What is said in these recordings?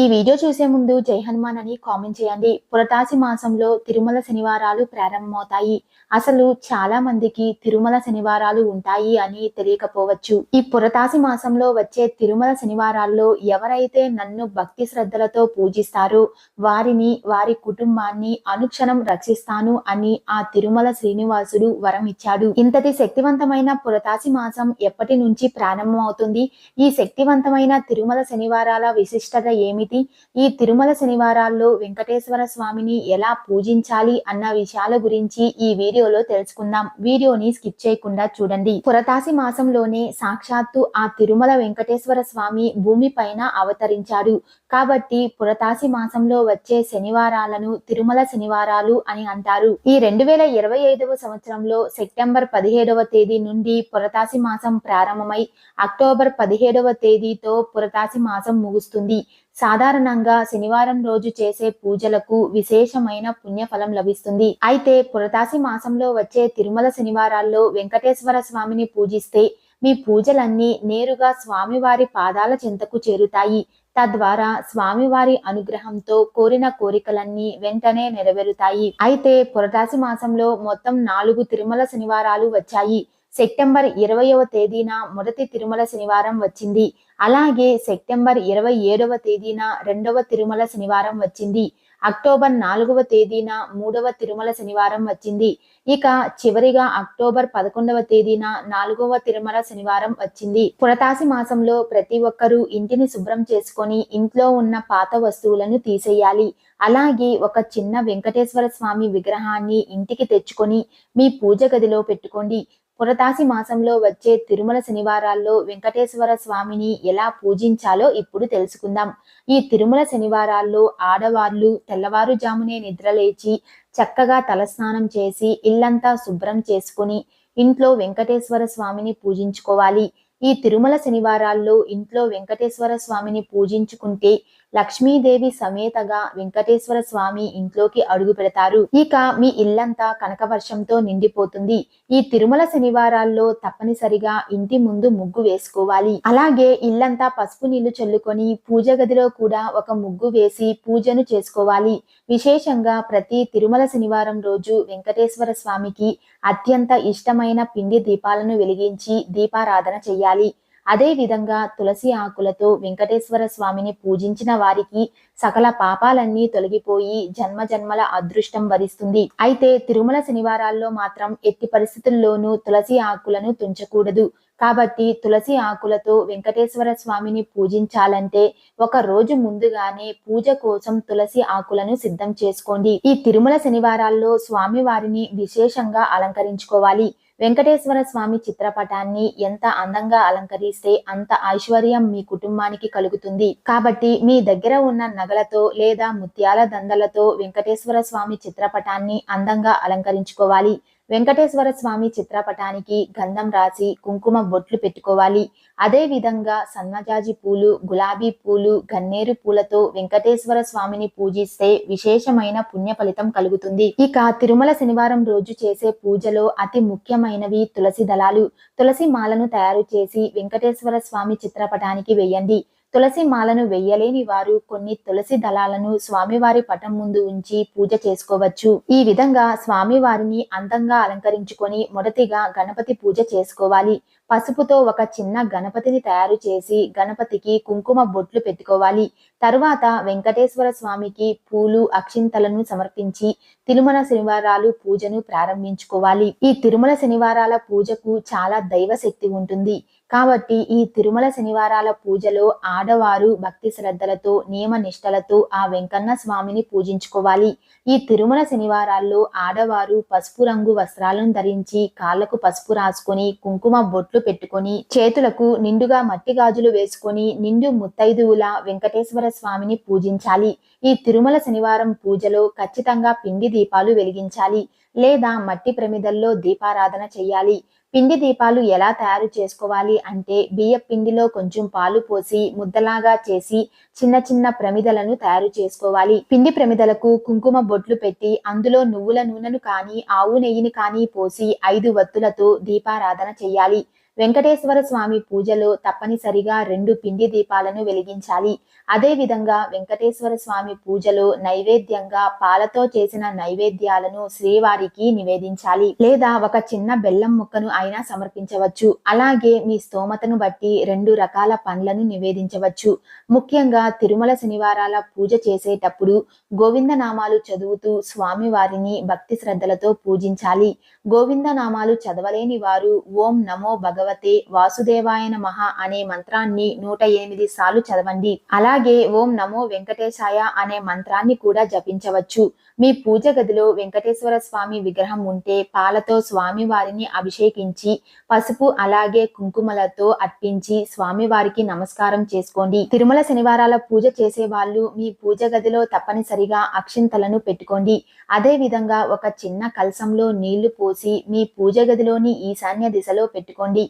ఈ వీడియో చూసే ముందు జై హనుమాన్ అని కామెంట్ చేయండి. పురతాసి మాసంలో తిరుమల శనివారాలు ప్రారంభమవుతాయి. అసలు చాలా మందికి తిరుమల శనివారాలు ఉంటాయి అని తెలియకపోవచ్చు. ఈ పురతాసి మాసంలో వచ్చే తిరుమల శనివారాల్లో ఎవరైతే నన్ను భక్తి శ్రద్ధలతో పూజిస్తారో వారిని వారి కుటుంబాన్ని అనుక్షణం రక్షిస్తాను అని ఆ తిరుమల శ్రీనివాసుడు వరం ఇచ్చాడు. ఇంతటి శక్తివంతమైన పురతాసి మాసం ఎప్పటి నుంచి ప్రారంభమవుతుంది? ఈ శక్తివంతమైన తిరుమల శనివారాల విశిష్టత ఏమిటి? ఈ తిరుమల శనివారాల్లో వెంకటేశ్వర స్వామిని ఎలా పూజించాలి అన్న విషయాల గురించి ఈ వీడియోలో తెలుసుకుందాం. వీడియోని స్కిప్ చేయకుండా చూడండి. పురతాసి మాసంలోనే సాక్షాత్తు ఆ తిరుమల వెంకటేశ్వర స్వామి భూమి పైన అవతరించారు కాబట్టి పురతాసి మాసంలో వచ్చే శనివారాలను తిరుమల శనివారాలు అని అంటారు. ఈ రెండు వేల ఇరవై ఐదవ సంవత్సరంలో సెప్టెంబర్ పదిహేడవ తేదీ నుండి పురతాసి మాసం ప్రారంభమై అక్టోబర్ పదిహేడవ తేదీతో పురతాసి మాసం ముగుస్తుంది. సాధారణంగా శనివారం రోజు చేసే పూజలకు విశేషమైన పుణ్యఫలం లభిస్తుంది. అయితే పురతాసి మాసంలో వచ్చే తిరుమల శనివారాల్లో వెంకటేశ్వర స్వామిని పూజిస్తే మీ పూజలన్నీ నేరుగా స్వామివారి పాదాల చెంతకు చేరుతాయి. తద్వారా స్వామివారి అనుగ్రహంతో కోరిన కోరికలన్నీ వెంటనే నెరవేరుతాయి. అయితే పురటాసి మాసంలో మొత్తం నాలుగు తిరుమల శనివారాలు వచ్చాయి. సెప్టెంబర్ ఇరవయవ తేదీన మొదటి తిరుమల శనివారం వచ్చింది. అలాగే సెప్టెంబర్ ఇరవై ఏడవ తేదీన రెండవ తిరుమల శనివారం వచ్చింది. అక్టోబర్ నాలుగవ తేదీన మూడవ తిరుమల శనివారం వచ్చింది. ఇక చివరిగా అక్టోబర్ పదకొండవ తేదీన నాలుగవ తిరుమల శనివారం వచ్చింది. పురతాసి మాసంలో ప్రతి ఒక్కరూ ఇంటిని శుభ్రం చేసుకొని ఇంట్లో ఉన్న పాత వస్తువులను తీసేయాలి. అలాగే ఒక చిన్న వెంకటేశ్వర స్వామి విగ్రహాన్ని ఇంటికి తెచ్చుకొని మీ పూజ గదిలో పెట్టుకోండి. పురతాసి మాసంలో వచ్చే తిరుమల శనివారాల్లో వెంకటేశ్వర స్వామిని ఎలా పూజించాలో ఇప్పుడు తెలుసుకుందాం. ఈ తిరుమల శనివారాల్లో ఆడవాళ్ళు తెల్లవారుజామునే నిద్రలేచి చక్కగా తలస్నానం చేసి ఇల్లంతా శుభ్రం చేసుకుని ఇంట్లో వెంకటేశ్వర స్వామిని పూజించుకోవాలి. ఈ తిరుమల శనివారాల్లో ఇంట్లో వెంకటేశ్వర స్వామిని పూజించుకుంటే లక్ష్మీదేవి సమేతగా వెంకటేశ్వర స్వామి ఇంట్లోకి అడుగు పెడతారు. ఇక మీ ఇల్లంతా కనకవర్షంతో నిండిపోతుంది. ఈ తిరుమల శనివారాల్లో తప్పనిసరిగా ఇంటి ముందు ముగ్గు వేసుకోవాలి. అలాగే ఇల్లంతా పసుపు నీళ్ళు చల్లుకొని పూజ గదిలో కూడా ఒక ముగ్గు వేసి పూజను చేసుకోవాలి. విశేషంగా ప్రతి తిరుమల శనివారం రోజు వెంకటేశ్వర స్వామికి అత్యంత ఇష్టమైన పిండి దీపాలను వెలిగించి దీపారాధన చెయ్యాలి అదే విధంగా తులసి ఆకులతో వెంకటేశ్వర స్వామిని పూజించిన వారికి సకల పాపాలన్నీ తొలగిపోయి జన్మ జన్మల అదృష్టం వరిస్తుంది. అయితే తిరుమల శనివారాల్లో మాత్రం ఎట్టి పరిస్థితుల్లోనూ తులసి ఆకులను తుంచకూడదు. కాబట్టి తులసి ఆకులతో వెంకటేశ్వర స్వామిని పూజించాలంటే ఒక రోజు ముందుగానే పూజ కోసం తులసి ఆకులను సిద్ధం చేసుకోండి. ఈ తిరుమల శనివారాల్లో స్వామి వారిని విశేషంగా అలంకరించుకోవాలి. వెంకటేశ్వర స్వామి చిత్రపటాన్ని ఎంత అందంగా అలంకరిస్తే అంత ఐశ్వర్యం మీ కుటుంబానికి కలుగుతుంది. కాబట్టి మీ దగ్గర ఉన్న నగలతో లేదా ముత్యాల దండలతో వెంకటేశ్వర స్వామి చిత్రపటాన్ని అందంగా అలంకరించుకోవాలి. వెంకటేశ్వర స్వామి చిత్రపటానికి గంధం రాసి కుంకుమ బొట్లు పెట్టుకోవాలి. అదే విధంగా సన్నజాజి పూలు గులాబీ పూలు గన్నేరు పూలతో వెంకటేశ్వర స్వామిని పూజిస్తే విశేషమైన పుణ్య ఫలితం కలుగుతుంది. ఇక తిరుమల శనివారం రోజు చేసే పూజలో అతి ముఖ్యమైన ముఖ్యమైనవి తులసి దళాలు. తులసి మాలను తయారు చేసి వెంకటేశ్వర స్వామి చిత్రపటానికి వేయండి. తులసి మాలను వెయ్యలేని వారు కొన్ని తులసి దళాలను స్వామివారి పటం ముందు ఉంచి పూజ చేసుకోవచ్చు. ఈ విధంగా స్వామివారిని అందంగా అలంకరించుకొని మొదటిగా గణపతి పూజ చేసుకోవాలి. పసుపుతో ఒక చిన్న గణపతిని తయారు చేసి గణపతికి కుంకుమ బొట్లు పెట్టుకోవాలి. తరువాత వెంకటేశ్వర స్వామికి పూలు అక్షింతలను సమర్పించి తిరుమల శనివారాలు పూజను ప్రారంభించుకోవాలి. ఈ తిరుమల శనివారాల పూజకు చాలా దైవ శక్తి ఉంటుంది. కాబట్టి ఈ తిరుమల శనివారాల పూజలో ఆడవారు భక్తి శ్రద్ధలతో నియమ నిష్టలతో ఆ వెంకన్న స్వామిని పూజించుకోవాలి. ఈ తిరుమల శనివారాల్లో ఆడవారు పసుపు రంగు వస్త్రాలను ధరించి కాళ్ళకు పసుపు రాసుకొని కుంకుమ బొట్లు పెట్టుకొని చేతులకు నిండుగా మట్టి గాజులు వేసుకొని నిండు ముత్తైదువుల వెంకటేశ్వర స్వామిని పూజించాలి. ఈ తిరుమల శనివారం పూజలో ఖచ్చితంగా పిండి దీపాలు వెలిగించాలి లేదా మట్టి ప్రమిదల్లో దీపారాధన చేయాలి పిండి దీపాలు ఎలా తయారు చేసుకోవాలి అంటే బియ్య పిండిలో కొంచెం పాలు పోసి ముద్దలాగా చేసి చిన్న చిన్న ప్రమిదలను తయారు చేసుకోవాలి. పిండి ప్రమిదలకు కుంకుమ బొట్లు పెట్టి అందులో నువ్వుల నూనెను కానీ ఆవు నెయ్యిని కానీ పోసి ఐదు వత్తులతో దీపారాధన చేయాలి వెంకటేశ్వర స్వామి పూజలో తప్పనిసరిగా రెండు పిండి దీపాలను వెలిగించాలి. అదే విధంగా వెంకటేశ్వర స్వామి పూజలో నైవేద్యంగా పాలతో చేసిన నైవేద్యాలను శ్రీవారికి నివేదించాలి. లేదా ఒక చిన్న బెల్లం ముక్కను అయినా సమర్పించవచ్చు. అలాగే మీ స్తోమతను బట్టి రెండు రకాల పండ్లను నివేదించవచ్చు. ముఖ్యంగా తిరుమల శనివారాల పూజ చేసేటప్పుడు గోవింద నామాలు చదువుతూ స్వామి వారిని భక్తి శ్రద్ధలతో పూజించాలి. గోవింద నామాలు చదవలేని వారు ఓం నమో భగ భగవతే వాసుదేవాయ మహా అనే మంత్రాన్ని నూట ఎనిమిది సార్లు చదవండి. అలాగే ఓం నమో వెంకటేశాయ అనే మంత్రాన్ని కూడా జపించవచ్చు. మీ పూజ గదిలో వెంకటేశ్వర స్వామి విగ్రహం ఉంటే పాలతో స్వామి వారిని అభిషేకించి పసుపు అలాగే కుంకుమలతో అర్పించి స్వామి వారికి నమస్కారం చేసుకోండి. తిరుమల శనివారాల పూజ చేసే వాళ్ళు మీ పూజ గదిలో తప్పనిసరిగా అక్షింతలను పెట్టుకోండి. అదే విధంగా ఒక చిన్న కలసంలో నీళ్ళు పోసి మీ పూజ గదిలోని ఈశాన్య దిశలో పెట్టుకోండి.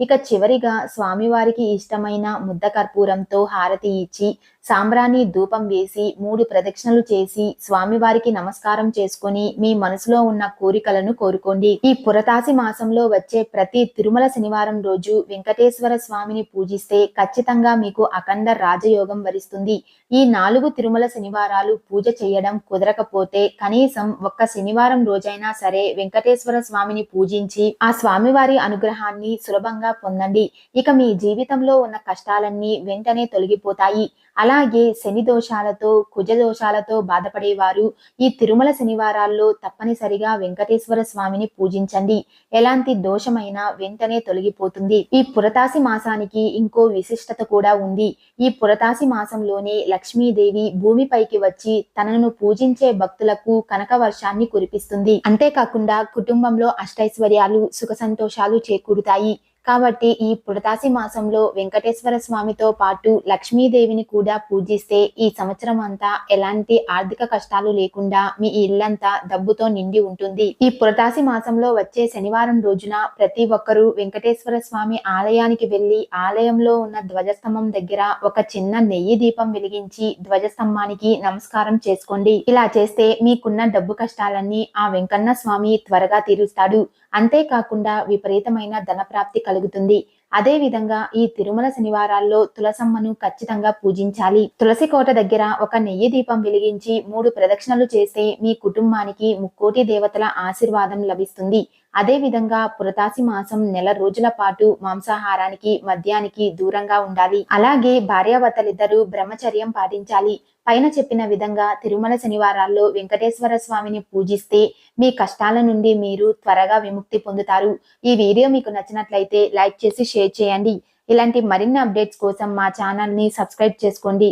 ఇక చివరిగా స్వామివారికి ఇష్టమైన ముద్ద కర్పూరంతో హారతి ఇచ్చి సాంబ్రాణి ధూపం వేసి మూడు ప్రదక్షిణలు చేసి స్వామివారికి నమస్కారం చేసుకొని మీ మనసులో ఉన్న కోరికలను కోరుకోండి. ఈ పురతాసి మాసంలో వచ్చే ప్రతి తిరుమల శనివారం రోజు వెంకటేశ్వర స్వామిని పూజిస్తే ఖచ్చితంగా మీకు అఖండ రాజయోగం వరిస్తుంది. ఈ నాలుగు తిరుమల శనివారాలు పూజ చేయడం కుదరకపోతే కనీసం ఒక్క శనివారం రోజైనా సరే వెంకటేశ్వర స్వామిని పూజించి ఆ స్వామివారి అనుగ్రహాన్ని సులభంగా పొందండి. ఇక మీ జీవితంలో ఉన్న కష్టాలన్నీ వెంటనే తొలగిపోతాయి. అలాగే శని దోషాలతో కుజ దోషాలతో బాధపడేవారు ఈ తిరుమల శనివారాల్లో తప్పనిసరిగా వెంకటేశ్వర స్వామిని పూజించండి. ఎలాంటి దోషమైనా వెంటనే తొలగిపోతుంది. ఈ పురతాసి మాసానికి ఇంకో విశిష్టత కూడా ఉంది. ఈ పురతాసి మాసంలోనే లక్ష్మీదేవి భూమిపైకి వచ్చి తనను పూజించే భక్తులకు కనక వర్షాన్ని కురిపిస్తుంది. అంతేకాకుండా కుటుంబంలో అష్టైశ్వర్యాలు సుఖ సంతోషాలు చేకూరుతాయి. కాబట్టి ఈ పురతాసి మాసంలో వెంకటేశ్వర స్వామితో పాటు లక్ష్మీదేవిని కూడా పూజిస్తే ఈ సంవత్సరం అంతా ఎలాంటి ఆర్థిక కష్టాలు లేకుండా మీ ఇల్లంతా డబ్బుతో నిండి ఉంటుంది. ఈ పురతాసి మాసంలో వచ్చే శనివారం రోజున ప్రతి ఒక్కరూ వెంకటేశ్వర స్వామి ఆలయానికి వెళ్ళి ఆలయంలో ఉన్న ధ్వజస్తంభం దగ్గర ఒక చిన్న నెయ్యి దీపం వెలిగించి ధ్వజస్తంభానికి నమస్కారం చేసుకోండి. ఇలా చేస్తే మీకున్న డబ్బు కష్టాలన్నీ ఆ వెంకన్న స్వామి త్వరగా తీరుస్తాడు. అంతేకాకుండా విపరీతమైన ధనప్రాప్తి కలుగుతుంది. అదే విధంగా ఈ తిరుమల శనివారాల్లో తులసమ్మను ఖచ్చితంగా పూజించాలి. తులసి కోట దగ్గర ఒక నెయ్యి దీపం వెలిగించి మూడు ప్రదక్షిణలు చేస్తే మీ కుటుంబానికి ముక్కోటి దేవతల ఆశీర్వాదం లభిస్తుంది. అదే విధంగా పురతాసి మాసం నెల రోజుల పాటు మాంసాహారానికి మద్యానికి దూరంగా ఉండాలి. అలాగే భార్యాభర్తలిద్దరూ బ్రహ్మచర్యం పాటించాలి. పైన చెప్పిన విధంగా తిరుమల శనివారాల్లో వెంకటేశ్వర స్వామిని పూజిస్తే మీ కష్టాల నుండి మీరు త్వరగా విముక్తి పొందుతారు. ఈ వీడియో మీకు నచ్చినట్లయితే లైక్ చేసి షేర్ చేయండి. ఇలాంటి మరిన్ని అప్డేట్స్ కోసం మా ఛానల్ని సబ్స్క్రైబ్ చేసుకోండి.